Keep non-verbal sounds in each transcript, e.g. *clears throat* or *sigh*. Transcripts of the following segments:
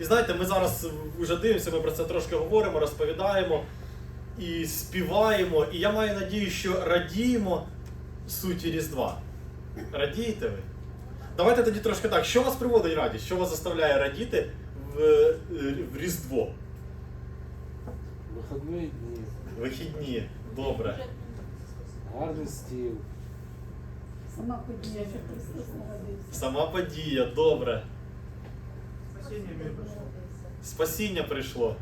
І знаєте, ми зараз вже дивимося, ми про це трошки говоримо, розповідаємо і співаємо. І я маю надію, що радіємо суті Різдва. Радієте ви? Давайте тоді трошки так. Що вас приводить радість? Що вас заставляє радіти в, е, в Різдво? Вихідні дні, Вихідні. Добре. гарний стіл. Сама подія, що Христос народився. Сама подія, добре. Спасіння прийшло. Спасіння прийшло.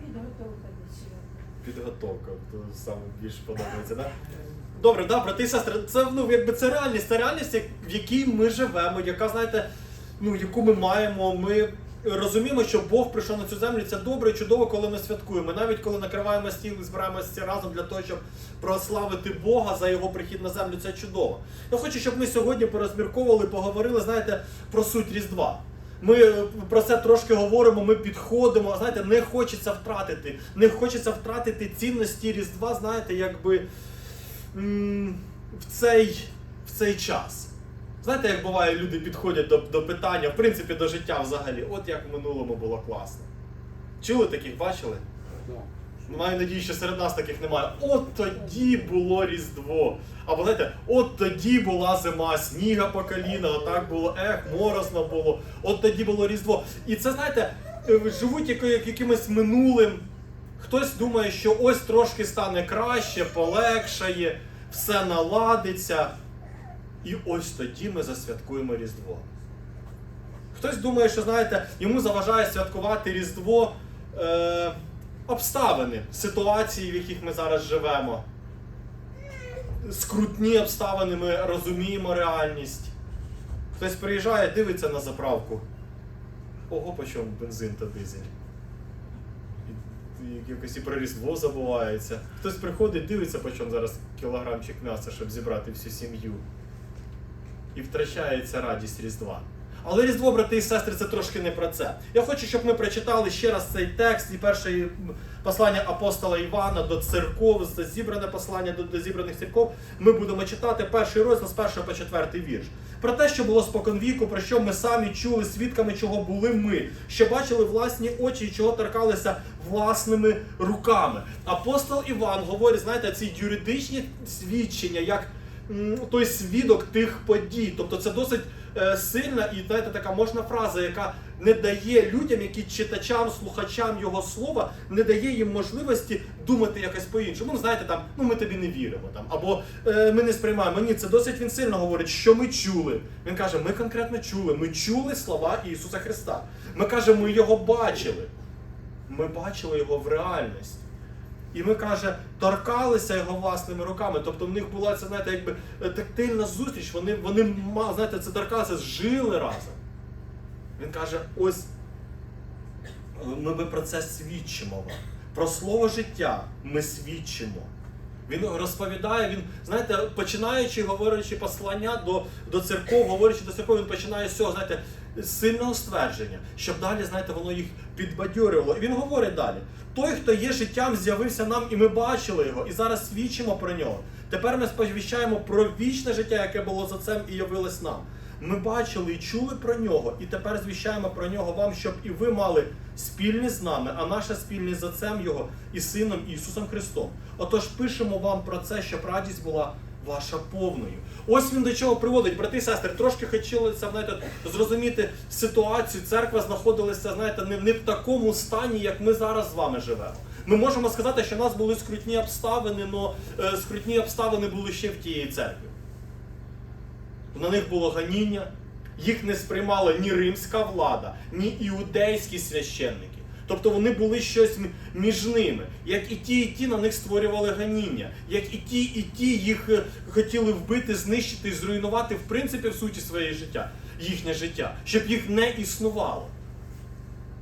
Підготовка до свята. Підготовка, то саме більше подобається, да? Добре, да, брати і сестри, це ну якби це реальність, це реальність, в якій ми живемо, яка, знаєте, ну яку ми маємо. Ми розуміємо, що Бог прийшов на цю землю. Це добре і чудово, коли ми святкуємо. Навіть коли накриваємо стіл і збираємося разом для того, щоб прославити Бога за його прихід на землю. Це чудово. Я хочу, щоб ми сьогодні порозмірковували, поговорили, знаєте, про суть Різдва. Ми е, про це трошки говоримо, ми підходимо. Знаєте, не хочеться втратити. Не хочеться втратити цінності Різдва, знаєте, якби в цей, в цей час. Знаєте, як буває, люди підходять до, до питання, в принципі, до життя взагалі. От як в минулому було класно. Чули таких, бачили? Да. Маю надію, що серед нас таких немає. От тоді було Різдво. Або знаєте, от тоді була зима, сніга по коліна, отак було, ех, морозно було. От тоді було Різдво. І це, знаєте, е, живуть якимось минулим. Хтось думає, що ось трошки стане краще, полегшає, все наладиться. І ось тоді ми засвяткуємо Різдво. Хтось думає, що знаєте, йому заважає святкувати Різдво е, обставини, ситуації, в яких ми зараз живемо. Скрутні обставини, ми розуміємо реальність. Хтось приїжджає, дивиться на заправку. Ого, по чому бензин та дизель. І, якось і про Різдво забувається. Хтось приходить, дивиться, по чому зараз кілограмчик м'яса, щоб зібрати всю сім'ю. І втрачається радість Різдва. Але Різдво, брати і сестри, це трошки не про це. Я хочу, щоб ми прочитали ще раз цей текст і перше послання апостола Івана до церков, це зібране послання до, до зібраних церков. Ми будемо читати перший розділ з першого по четвертий вірш. Про те, що було споконвіку, про що ми самі чули, свідками чого були ми, що бачили власні очі і чого торкалися власними руками. Апостол Іван говорить, знаєте, ці юридичні свідчення, як той свідок тих подій. Тобто це досить е, сильна і знаєте, така можна фраза, яка не дає людям, які читачам, слухачам його слова, не дає їм можливості думати якось по-іншому. Ну, знаєте, там, ну ми тобі не віримо, там, або е, ми не сприймаємо. Ні, це досить він сильно говорить, що ми чули. Він каже, ми конкретно чули, ми чули слова Ісуса Христа. Ми кажемо, ми його бачили. Ми бачили його в реальності. І ми каже, торкалися його власними руками. Тобто в них була це, знаєте, якби е, тактильна зустріч. Вони, вони знаєте, це торкалися, жили разом. Він каже: ось е, ми би про це свідчимо вам. Про слово життя ми свідчимо. Він розповідає, він, знаєте, починаючи, говорячи послання до, до церков, говорячи до церков, він починає з цього, знаєте, сильного ствердження, щоб далі, знаєте, воно їх підбадьорювало. І він говорить далі: той, хто є життям, з'явився нам, і ми бачили його, і зараз свідчимо про нього. Тепер ми сповіщаємо про вічне життя, яке було з отцем і явилось нам. Ми бачили і чули про нього, і тепер звіщаємо про нього вам, щоб і ви мали спільність з нами, а наша спільність з Отцем Його і Сином Ісусом Христом. Отож пишемо вам про це, щоб радість була ваша повною. Ось він до чого приводить, брати і сестри, трошки хотілося знаєте, зрозуміти ситуацію. Церква знаходилася, знаєте, не, не в такому стані, як ми зараз з вами живемо. Ми можемо сказати, що в нас були скрутні обставини, але скрутні обставини були ще в тієї церкві. На них було ганіння, їх не сприймала ні римська влада, ні іудейські священники. Тобто вони були щось між ними. Як і ті, і ті на них створювали ганіння, як і ті, і ті їх е, хотіли вбити, знищити, і зруйнувати в принципі в суті своє життя, їхнє життя, щоб їх не існувало.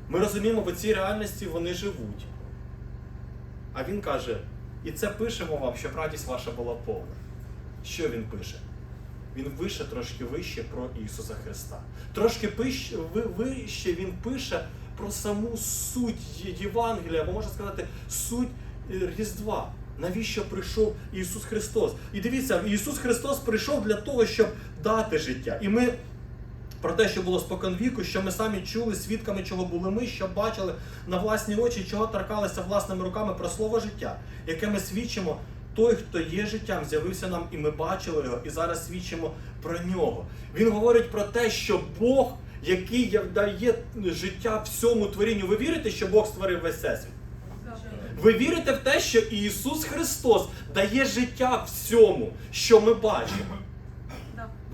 Ми розуміємо, в цій реальності вони живуть. А він каже: і це пишемо вам, щоб радість ваша була повна. Що він пише? Він вище трошки вище про Ісуса Христа. Трошки вище він пише про саму суть Євангелія, або можна сказати, суть е, Різдва. Навіщо прийшов Ісус Христос? І дивіться, Ісус Христос прийшов для того, щоб дати життя. І ми Про те, що було споконвіку, що ми самі чули, свідками чого були ми, що бачили на власні очі, чого торкалися власними руками про слово життя, яке ми свідчимо. Той, хто є життям, з'явився нам, і ми бачили його, і зараз свідчимо про нього. Він говорить про те, що Бог, який дає життя всьому творінню. Ви вірите, що Бог створив весь всесвіт? Ви вірите в те, що Ісус Христос дає життя всьому, що ми бачимо?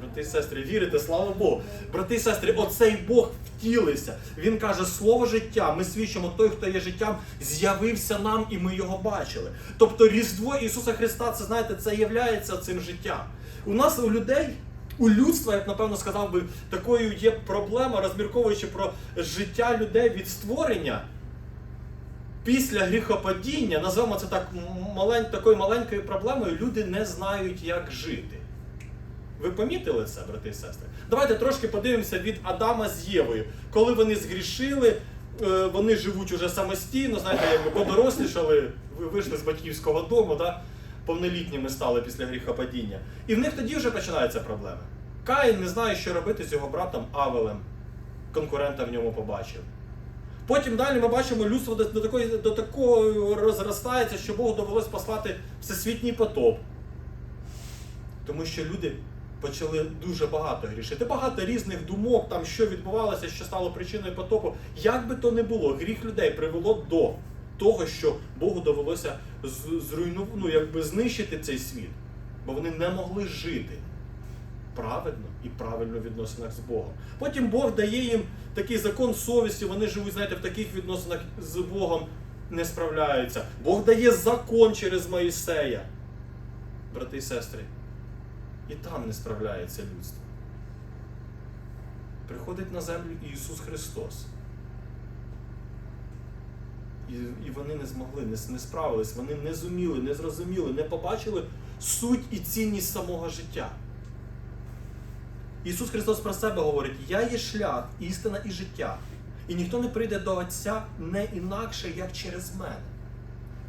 Брати і сестри, вірите, слава Богу. Брати і сестри, оцей Бог втілився. Він каже, слово життя. Ми свідчимо, той, хто є життям, з'явився нам і ми його бачили. Тобто Різдво Ісуса Христа, це знаєте, це являється цим життям. У нас у людей. У людства, я б напевно сказав би, такою є проблема, розмірковуючи про життя людей від створення після гріхопадіння, назвемо це так малень, такою маленькою проблемою, люди не знають, як жити. Ви помітили це, брати і сестри? Давайте трошки подивимося від Адама з Євою. Коли вони згрішили, е, вони живуть уже самостійно, знаєте, якби подорослішали, ви вийшли з батьківського дому, да? Повнолітніми стали після гріхопадіння. І в них тоді вже починаються проблеми. Каїн не знає, що робити з його братом Авелем. Конкурента в ньому побачив. Потім далі ми бачимо, людство до, такої, до такого розростається, що Богу довелось послати всесвітній потоп. Тому що люди почали дуже багато грішити. Багато різних думок, там що відбувалося, що стало причиною потопу. Як би то не було, гріх людей привело до того, що Богу довелося з- зруйну, ну, якби знищити цей світ, бо вони не могли жити праведно і правильно в відносинах з Богом. Потім Бог дає їм такий закон совісті, вони живуть, знаєте, в таких відносинах з Богом не справляються. Бог дає закон через Моїсея, брати і сестри. І там не справляється людство. Приходить на землю Ісус Христос. І, і вони не змогли, не, не справились, вони не зуміли, не зрозуміли, не побачили суть і цінність самого життя. Ісус Христос про себе говорить: Я є шлях, істина і життя. І ніхто не прийде до Отця не інакше, як через мене.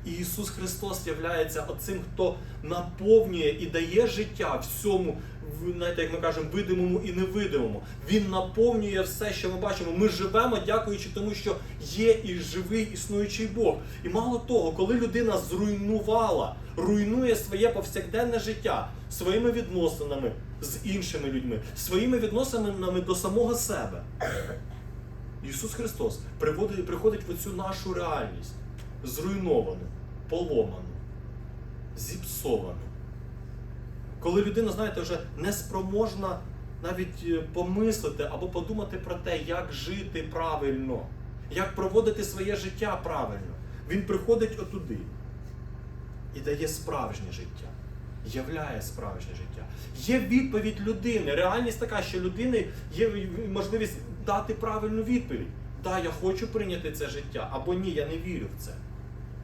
І Ісус Христос являється оцим, хто наповнює і дає життя всьому, знаєте, як ми кажемо, видимому і невидимому. Він наповнює все, що ми бачимо. Ми живемо, дякуючи тому, що є і живий існуючий Бог. І мало того, коли людина зруйнувала, руйнує своє повсякденне життя своїми відносинами з іншими людьми, своїми відносинами до самого себе. Ісус Христос приходить в оцю нашу реальність, зруйновану, поломану, зіпсовану. Коли людина, знаєте, вже неспроможна навіть е, помислити або подумати про те, як жити правильно, як проводити своє життя правильно, він приходить отуди і дає справжнє життя, являє справжнє життя. Є відповідь людини. Реальність така, що людини є можливість дати правильну відповідь. Да, я хочу прийняти це життя, або ні, я не вірю в це.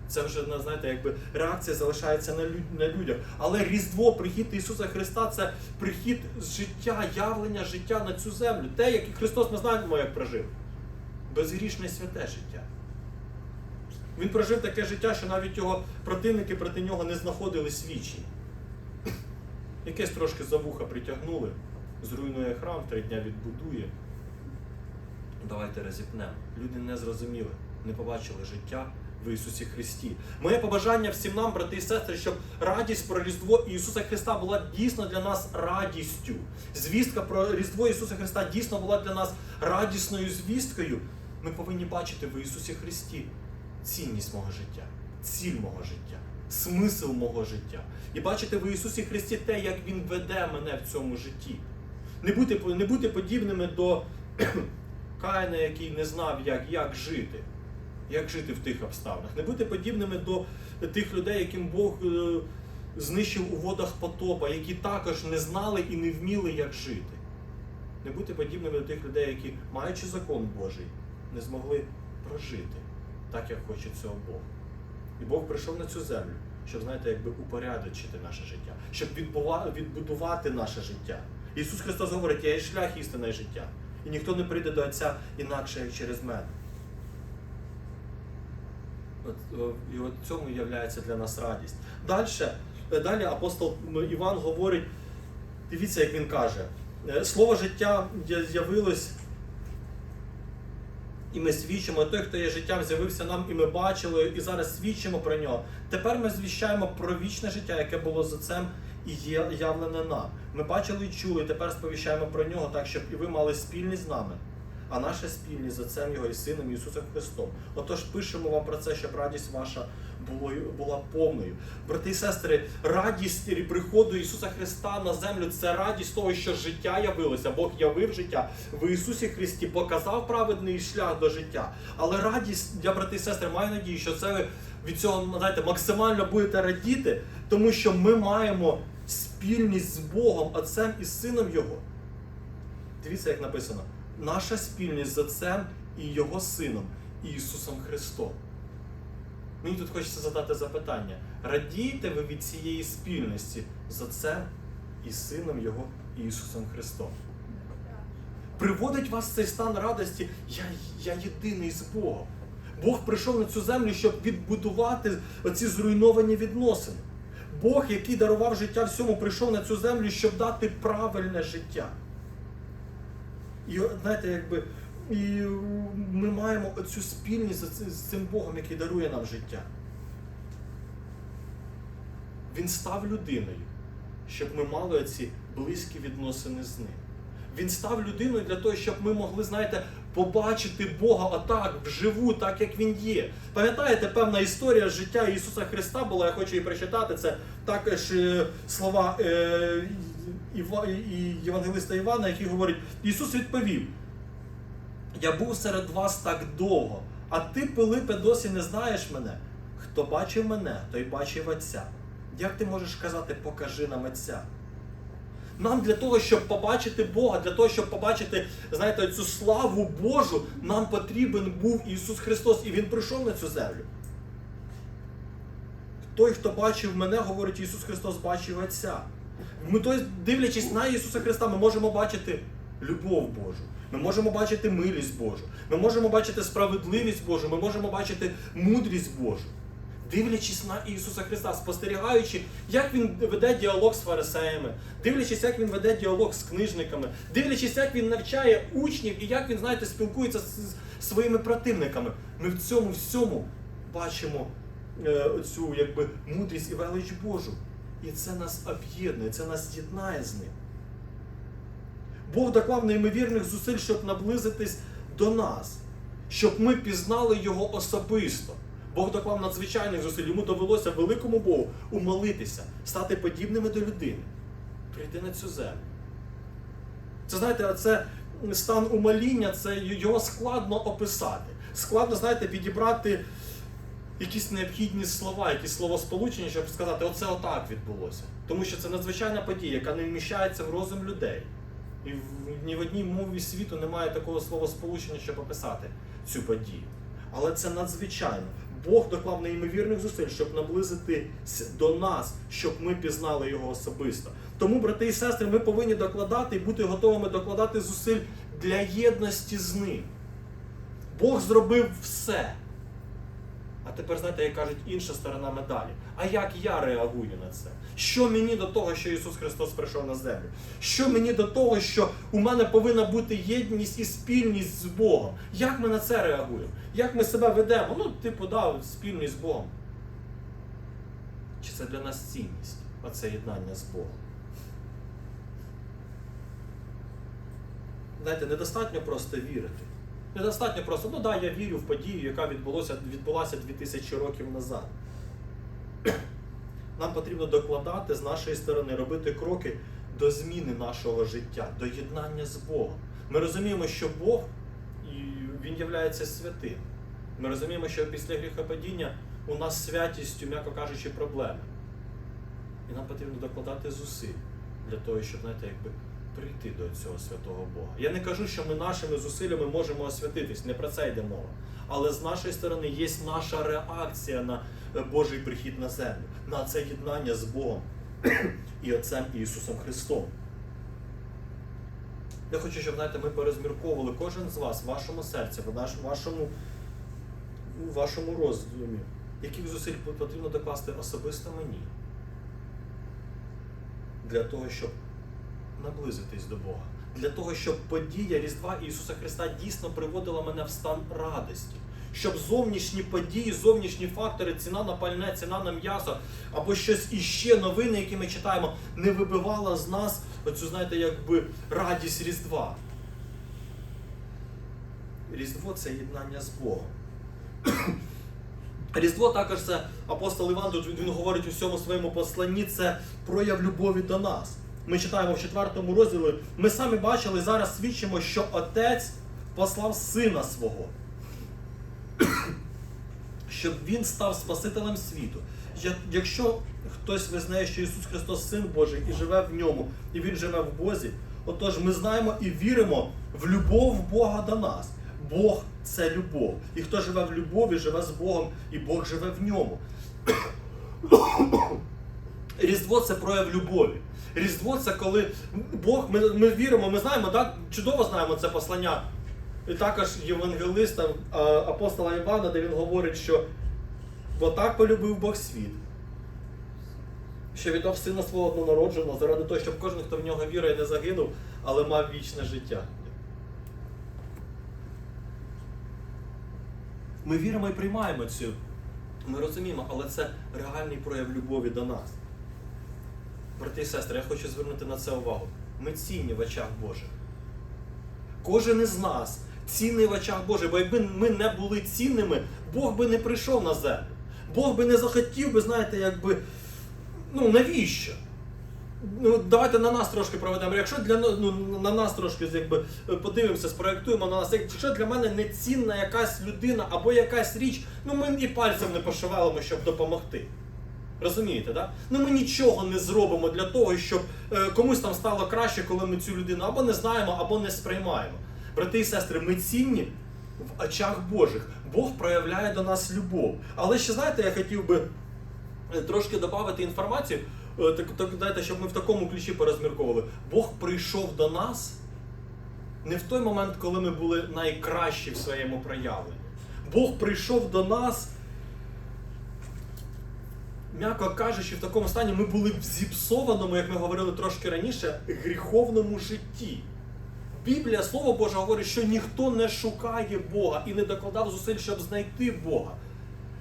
Це вже знаєте, якби реакція залишається на, люд- на людях. Але Різдво, прихід Ісуса Христа це прихід життя, явлення життя на цю землю. Те, як і Христос ми знаємо, як прожив. Безгрішне святе життя. Він прожив таке життя, що навіть його противники проти нього не знаходили свідчень. Якесь трошки за вуха притягнули, зруйнує храм, три дня відбудує. Давайте розіпнемо. Люди не зрозуміли, не побачили життя в Ісусі Христі. Моє побажання всім нам, брати і сестри, щоб радість про Різдво Ісуса Христа була дійсно для нас радістю. Звістка про Різдво Ісуса Христа дійсно була для нас радісною звісткою. Ми повинні бачити в Ісусі Христі цінність мого життя, ціль мого життя, смисл мого життя. І бачити в Ісусі Христі те, як Він веде мене в цьому житті. Не бути, не бути подібними до Каїна, який не знав, як, як жити, як жити в тих обставинах. Не бути подібними до тих людей, яким Бог е, знищив у водах потопа, які також не знали і не вміли, як жити. Не бути подібними до тих людей, які, маючи закон Божий, не змогли прожити так, як хоче цього Бог. І Бог прийшов на цю землю, щоб, знаєте, якби упорядочити наше життя, щоб відбудувати наше життя. Ісус Христос говорить, я є шлях істина і життя. І ніхто не прийде до Отця інакше, як через мене. О, і от цьому є для нас радість. Далі, далі апостол Іван говорить, дивіться, як він каже, Е, Слово життя з'явилось, і ми свідчимо. Той, хто є життям, з'явився нам, і ми бачили, і зараз свідчимо про нього. Тепер ми звіщаємо про вічне життя, яке було з отцем і є явлене нам. Ми бачили і чули, тепер сповіщаємо про нього, так щоб і ви мали спільність з нами. А наша спільність з Отцем Його і Сином Ісусом Христом. Отож пишемо вам про це, щоб радість ваша була повною. Брати і сестри, радість приходу Ісуса Христа на землю це радість того, що життя явилося. Бог явив життя в Ісусі Христі, показав праведний шлях до життя. Але радість, я брати і сестри, маю надію, що це ви від цього знаєте, максимально будете радіти, тому що ми маємо спільність з Богом, Отцем і Сином Його. Дивіться, як написано: наша спільність з Отцем і Його Сином Ісусом Христом. Мені тут хочеться задати запитання: радієте ви від цієї спільності з Отцем і Сином Його Ісусом Христом? Приводить вас цей стан радості, я, я єдиний з Богом. Бог прийшов на цю землю, щоб відбудувати оці зруйновані відносини. Бог, який дарував життя всьому, прийшов на цю землю, щоб дати правильне життя. І знаєте, якби і ми маємо оцю спільність з цим- Богом, який дарує нам життя. Він став людиною, щоб ми мали оці близькі відносини з ним. Він став людиною для того, щоб ми могли, знаєте, побачити Бога отак, вживу, так як Він є. Пам'ятаєте, певна історія життя Ісуса Христа була, я хочу її прочитати. Це також е, слова е, Євангелиста Івана, який говорить: Ісус відповів: Я був серед вас так довго, а ти, Пилипе, досі не знаєш мене. Хто бачив мене, той бачив Отця. Як ти можеш казати, покажи нам Отця? Нам для того, щоб побачити Бога, для того, щоб побачити, знаєте, цю славу Божу, нам потрібен був Ісус Христос, і Він прийшов на цю землю. Той, хто бачив мене, говорить Ісус Христос, бачив Отця. Ми, тобто, дивлячись на Ісуса Христа, ми можемо бачити любов Божу. Ми можемо бачити милість Божу. Ми можемо бачити справедливість Божу, ми можемо бачити мудрість Божу. Дивлячись на Ісуса Христа, спостерігаючи, як Він веде діалог з фарисеями, дивлячись, як Він веде діалог з книжниками, дивлячись, як Він навчає учнів і як він, знаєте, спілкується з своїми противниками. Ми в цьому всьому бачимо е, цю якби, мудрість і велич Божу. І це нас об'єднує, це нас єднає з ним. Бог доклав неймовірних зусиль, щоб наблизитись до нас, щоб ми пізнали Його особисто. Бог доклав надзвичайних зусиль, йому довелося великому Богу умолитися, стати подібними до людини, прийти на цю землю. Це знаєте, це стан умоління, це його складно описати. Складно, знаєте, підібрати якісь необхідні слова, якісь словосполучення, щоб сказати, оце отак відбулося. Тому що це надзвичайна подія, яка не вміщається в розум людей. І ні в одній мові світу немає такого словосполучення, щоб описати цю подію. Але це надзвичайно. Бог доклав неймовірних зусиль, щоб наблизитись до нас, щоб ми пізнали його особисто. Тому, брати і сестри, ми повинні докладати і бути готовими докладати зусиль для єдності з ним. Бог зробив все. А тепер, знаєте, як кажуть, інша сторона медалі. А як я реагую на це? Що мені до того, що Ісус Христос прийшов на землю? Що мені до того, що у мене повинна бути єдність і спільність з Богом? Як ми на це реагуємо? Як ми себе ведемо? Ну, типу, да, спільність з Богом. Чи це для нас цінність, оце єднання з Богом? Знаєте, недостатньо просто вірити. Недостатньо просто, ну да, я вірю в подію, яка відбулося, відбулася 2000 років назад. Нам потрібно докладати з нашої сторони, робити кроки до зміни нашого життя, до єднання з Богом. Ми розуміємо, що Бог Він є святим. Ми розуміємо, що після гріхопадіння у нас святістю, м'яко кажучи, проблеми. І нам потрібно докладати зусиль для того, щоб, знаєте, якби прийти до цього святого Бога. Я не кажу, що ми нашими зусиллями можемо освятитись, не про це йде мова. Але з нашої сторони є наша реакція на е, Божий прихід на землю, на це єднання з Богом *clears throat* і Отцем Ісусом Христом. Я хочу, щоб знаєте, ми порозмірковували кожен з вас в вашому серці, в вашому, у вашому роздумі, яких зусиль потрібно докласти особисто мені для того, щоб наблизитись до Бога, для того, щоб подія Різдва Ісуса Христа дійсно приводила мене в стан радості. Щоб зовнішні події, зовнішні фактори, ціна на пальне, ціна на м'ясо або щось іще, новини, які ми читаємо, не вибивала з нас оцю, знаєте, якби радість Різдва. Різдво це єднання з Богом. *coughs* Різдво також це апостол Іван, тут він говорить у всьому своєму посланні, це прояв любові до нас. Ми читаємо в четвертому розділі. Ми самі бачили, зараз свідчимо, що Отець послав Сина свого, щоб Він став Спасителем світу. Якщо хтось визнає, що Ісус Христос Син Божий і живе в ньому, і Він живе в Бозі, отож ми знаємо і віримо в любов Бога до нас. Бог це любов. І хто живе в любові, живе з Богом, і Бог живе в ньому. *coughs* Різдво це прояв любові. Різдво це коли Бог, ми, ми віримо, ми знаємо, так, чудово знаємо це послання. І також євангелиста апостола Івана, де він говорить, що бо так полюбив Бог світ, що віддав сина свого однонародженого заради того, щоб кожен, хто в нього вірує, не загинув, але мав вічне життя. Ми віримо і приймаємо цю. Ми розуміємо, але це реальний прояв любові до нас. Брати і сестри, я хочу звернути на це увагу. Ми цінні в очах Божих. Кожен із нас цінний в очах Божих, бо якби ми не були цінними, Бог би не прийшов на землю. Бог би не захотів би, знаєте, якби. Ну навіщо? Ну, давайте на нас трошки проведемо. Якщо для ну, на нас трошки якби, подивимося, спроєктуємо на нас. Якщо для мене не цінна якась людина або якась річ, ну ми і пальцем не пошевелимо, щоб допомогти. Розумієте, да? Ну ми нічого не зробимо для того, щоб е, комусь там стало краще, коли ми цю людину або не знаємо, або не сприймаємо. Брати і сестри, ми цінні в очах Божих. Бог проявляє до нас любов. Але ще знаєте, я хотів би е, трошки додати інформацію, е, так, так, знаєте, щоб ми в такому ключі порозмірковували. Бог прийшов до нас не в той момент, коли ми були найкращі в своєму проявленні. Бог прийшов до нас м'яко кажучи, в такому стані ми були в зіпсованому, як ми говорили трошки раніше, гріховному житті. Біблія, Слово Боже, говорить, що ніхто не шукає Бога і не докладав зусиль, щоб знайти Бога.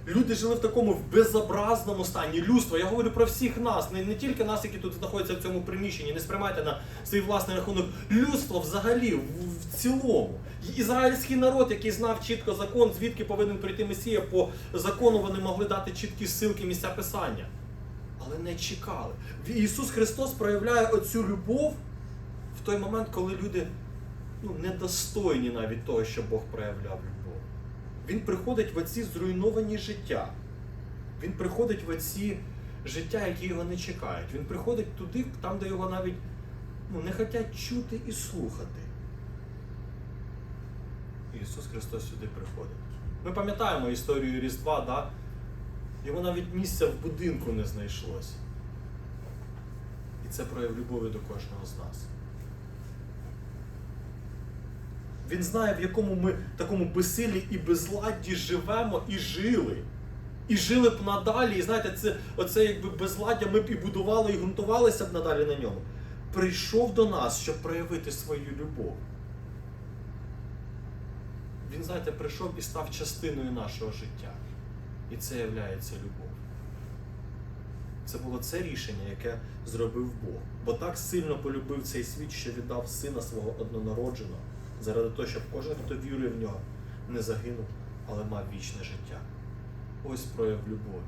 Люди жили в такому безобразному стані. Людство, я говорю про всіх нас, не, не тільки нас, які тут знаходяться в цьому приміщенні, не сприймайте на свій власний рахунок. Людство взагалі, в, в цілому. Ізраїльський народ, який знав чітко закон, звідки повинен прийти Месія, по закону вони могли дати чіткі ссылки, місця писання. Але не чекали. Ісус Христос проявляє оцю любов в той момент, коли люди ну, недостойні навіть того, щоб Бог проявляв. Він приходить в оці зруйновані життя. Він приходить в оці життя, які його не чекають. Він приходить туди, там, де його навіть ну, не хочуть чути і слухати. Ісус Христос сюди приходить. Ми пам'ятаємо історію Різдва, да? йому навіть місця в будинку не знайшлось. І це прояв любові до кожного з нас. Він знає, в якому ми такому безсилі і безладді живемо і жили. І жили б надалі. І знаєте, це, оце якби безладдя ми б і будували, і ґрунтувалися б надалі на ньому. Прийшов до нас, щоб проявити свою любов. Він, знаєте, прийшов і став частиною нашого життя. І це є любов. Це було це рішення, яке зробив Бог. Бо так сильно полюбив цей світ, що віддав сина свого однонародженого, заради того, щоб кожен, хто вірує в нього, не загинув, але мав вічне життя. Ось прояв любові.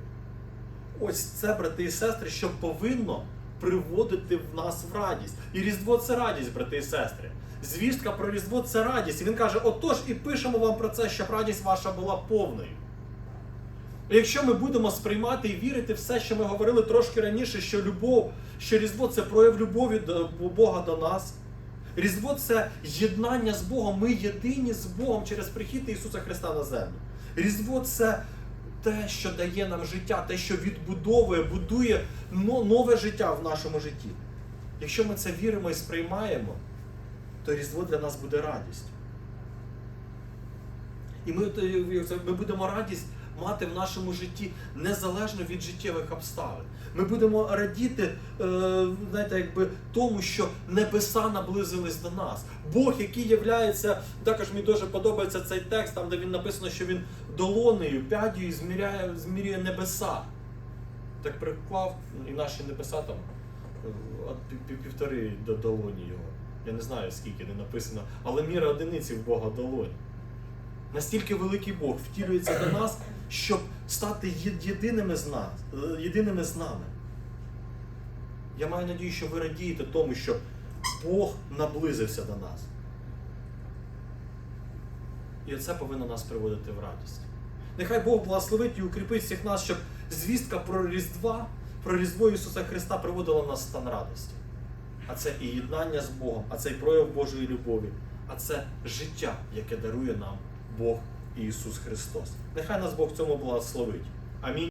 Ось це, брати і сестри, що повинно приводити в нас в радість. І Різдво це радість, брати і сестри. Звістка про Різдво це радість. І він каже: отож, і пишемо вам про це, щоб радість ваша була повною. Якщо ми будемо сприймати і вірити все, що ми говорили трошки раніше, що любов, що Різдво це прояв любові до Бога до нас. Різдво це єднання з Богом. Ми єдині з Богом через прихід Ісуса Христа на землю. Різдво це те, що дає нам життя, те, що відбудовує, будує нове життя в нашому житті. Якщо ми це віримо і сприймаємо, то Різдво для нас буде радістю. І ми, ми будемо радість мати в нашому житті незалежно від життєвих обставин. Ми будемо радіти, е, знаєте, якби тому, що небеса наблизились до нас. Бог, який являється, також мені дуже подобається цей текст, там де він написано, що він долонею, п'ядію зміряє, змірює небеса. Так приклав і наші небеса там е, півтори до долоні його. Я не знаю скільки не написано, але міра одиниці в Бога долонь. Настільки великий Бог втілюється до нас, щоб стати єдиними з нас, е, єдиними з нами. Я маю надію, що ви радієте тому, що Бог наблизився до нас. І це повинно нас приводити в радість. Нехай Бог благословить і укріпить всіх нас, щоб звістка про Різдва, про Різдво Ісуса Христа приводила нас в стан радості. А це і єднання з Богом, а це і прояв Божої любові, а це життя, яке дарує нам Бог Ісус Христос. Нехай нас Бог цьому благословить. Амінь.